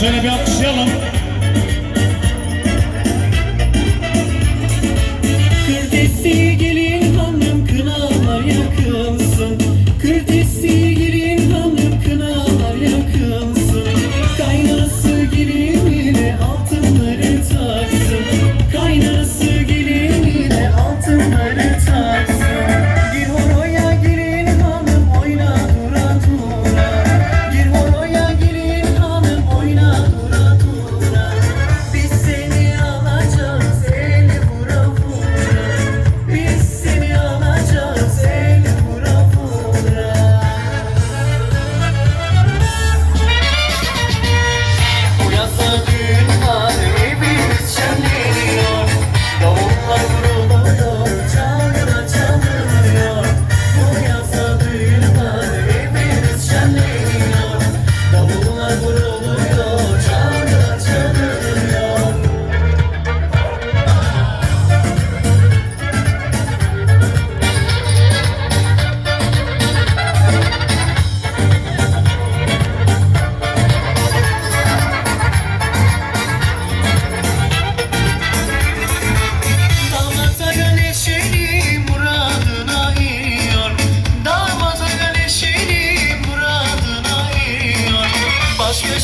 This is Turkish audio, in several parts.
주님의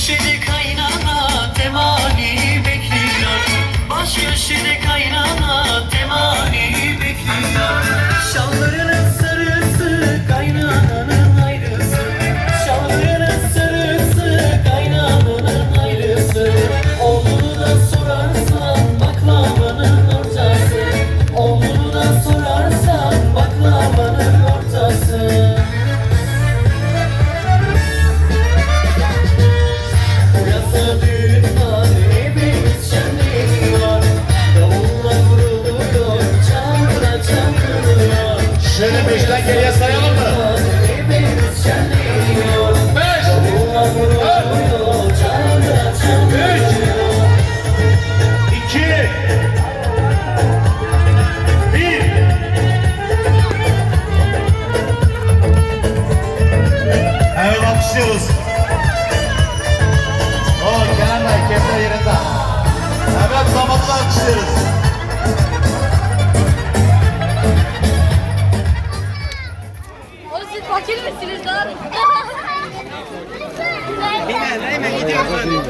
shitty Fakir misiniz lan? Bilmem, hemen gidiyoruz.